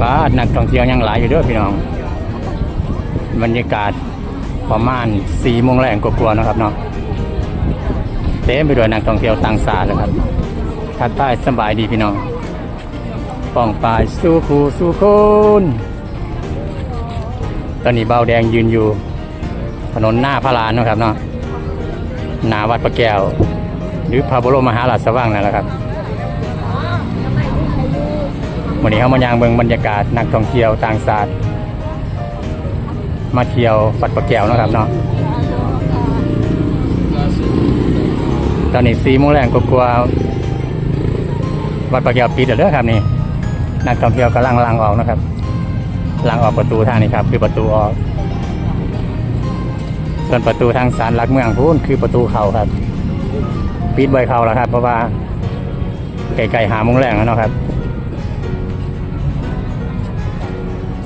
ฟ้านักท่องเที่ยวยังหลายอยู่ด้วยพี่น้อง บรรยากาศประมาณสี่โมงแรงกว่าๆนะครับเนาะเต็มไปด้วยนักท่องเที่ยวต่างชาติเลยครับทักทายสบายดีพี่น้องป้องปลายสู้คูสู้คนตอนนี้เบาแดงยืนอยู่ ถนนหน้าพระลานนะครับเนาะหนาวัดพระแก้ว หรือพระบรมมหาราชวังนั่นแหละครับ วันนี้เขามายางเบิงบรรยากาศนักท่องเที่ยวต่างชาติมาเที่ยววัดพระแก้วนะครับเนาะตอนนี้สี่โมงแรงกลัววัดพระแก้วปิดแล้วเด้อครับนี่นักท่องเที่ยวกำลังลังออกนะครับลังออกประตูทางนี้ครับ คือประตูออก ส่วนประตูทางสารหลักเมืองพูนคือประตูเขาครับ ปิดไว้เขาแล้วครับ เพราะว่าไก่ๆหาโมงแรงแล้วเนาะครับ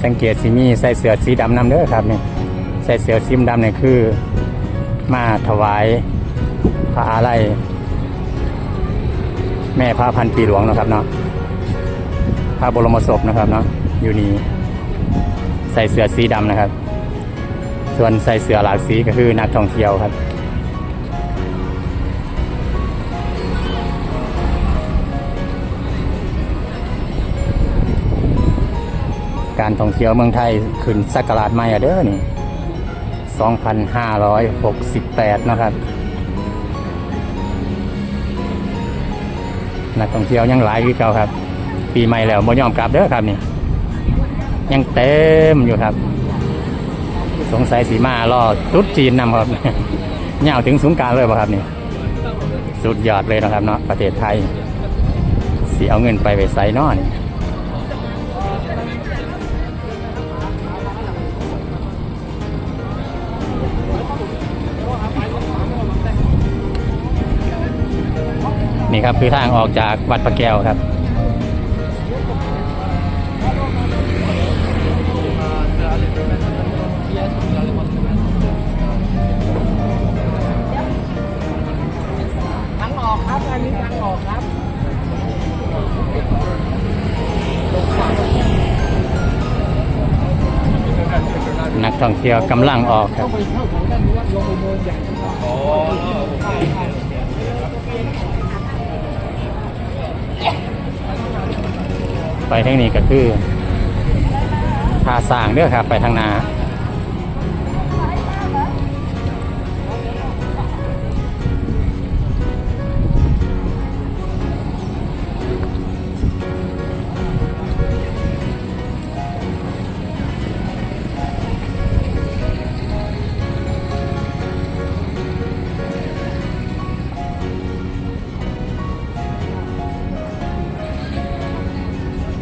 สังเกตสิมีใส่เสื้อสีดำนำเด้อครับนี่ใส่เสื้อสีดำเนี่ยคือ มาถวายพระอาลัยแม่พระพันปีหลวงนะครับเนาะพระบรมศพนะครับเนาะอยู่นี่ใส่เสื้อสีดำนะครับ ส่วนใส่เสื้อหลากสีก็คือนักท่องเที่ยวครับ การท่องเที่ยวเมืองไทยขึ้นสักราชใหม่อะเด้อนี่ 2,568 นะครับ นักท่องเที่ยวยังหลายอยู่เก่าครับ ปีใหม่แล้วบ่ยอมกลับเด้อครับนี่ ยังเต็มอยู่ครับ สงสัยสีมารอตรุดจีนนำครับเงาถึงสงการเลยป่ะครับนี่ สุดยอดเลยนะครับเนาะประเทศไทยสีเอาเงินไปไปใส่นอน นี่ครับคือทางออกจากวัดพระแก้วครับ ทางออกครับอันนี้ทางออกครับ นักท่องเที่ยวกำลังออกครับไปเข้าของด้านนี้ลงอุโมงค์ใหญ่ครับ ไปทางนี้ก็คือทาสางเด้อครับ ไปทางนา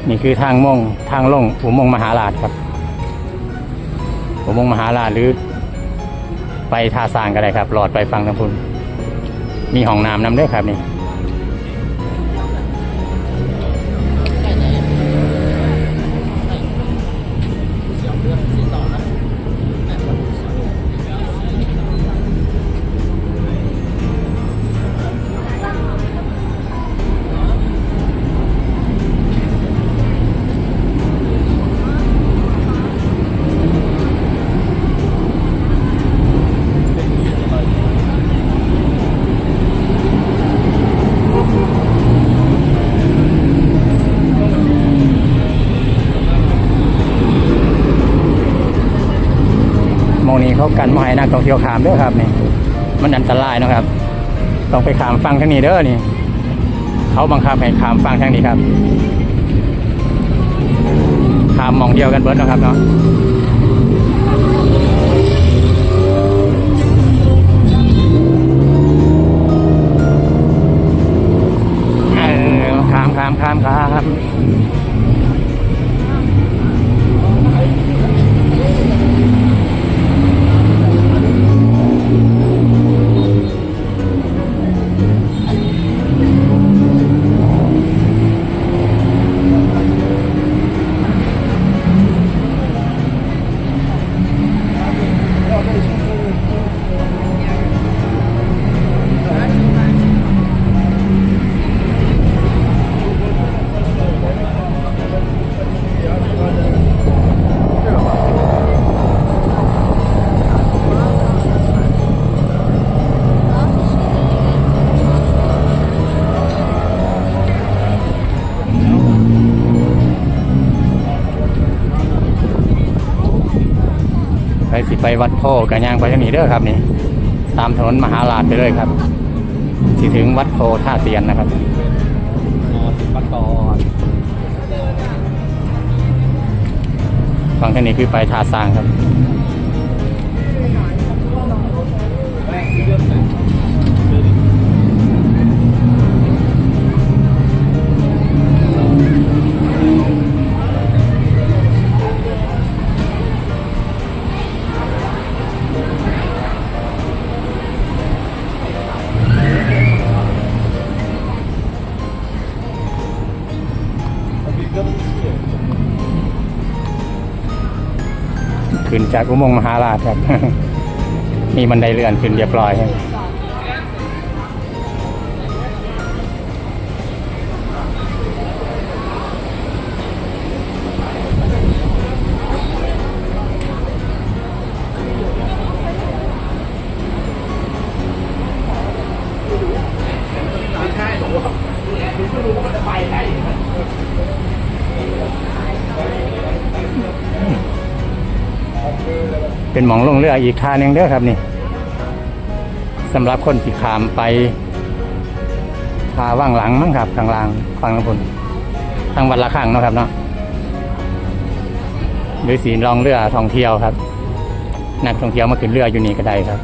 นี่คือทางมงทางล่องอุโมงค์มหาราชครับอุโมงค์มหาราชหรือ ไปทาสางก็ได้ครับหลอดไปฟังน้ำพุนมีห้องน้ำน้ำด้วยครับนี่ เขากันมาให้นักท่องเที่ยวขามเด้อครับนี่มันอันตรายนะครับ ต้องไปขามฟังทางนี้เด้อนี่ เขาบังคับให้ขามฟังทางนี้ครับขามมองเดียวกันเบิร์ดนะครับเนาะเออขามขามขามขาม สิไปวัดโพกันย่างไปทางนี้เด้อครับนี่ ตามถนนมหาลาดไปเลยครับสิถึงวัดโพท่าเตียนนะครับนอนปัตตอนฝั่งทางนี้คือไปท่าสร้างครับ จากอุโมงค์มหาราชครับ มีบันไดเลื่อนขึ้นเรียบร้อย เป็นหมองลงเรืออีกทางหนึงเด้อครับนี่สำหรับคนสีขามไปทาว่างหลังมั้งครับทางล่างฟังน้ำพนทางวัดละขังเนาะครับเนาะหรือสีลองเรือท่องเที่ยวครับ นักท่องเที่ยวมาขึ้นเรืออยู่นี่ก็ได้ครับ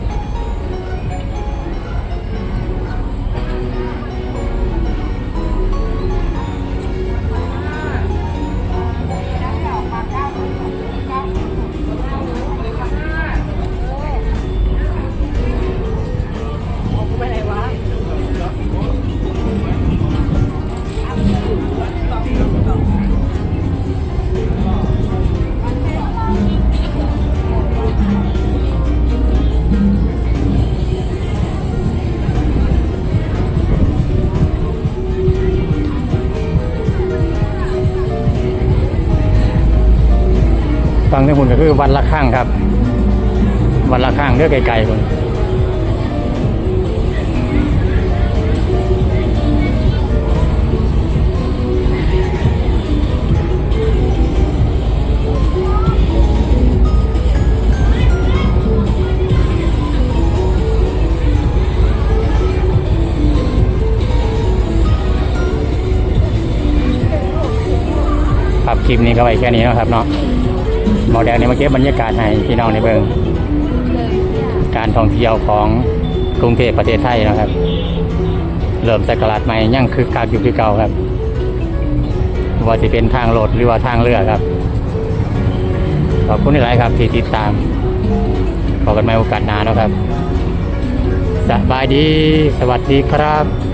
ฟังที่คุณก็คือวัดละข้างครับ วัดละข้างเลือกไกลๆคุณครับคลิปนี้ก็ไว้แค่นี้เนาะครับเนาะ หมอแดงเนี่ยมาเก็บบรรยากาศให้พี่น้องในเบิงการท่องเที่ยวของกรุงเทพประเทศไทยนะครับ เริ่มสักราชใหม่ยังคือคักอยู่คือเก่าครับว่าจะเป็นทางรถหรือว่าทางเรือครับขอบคุณหลายครับที่ติดตามพบกันใหม่โอกาสหน้าเนะครับสบายดี สวัสดีครับ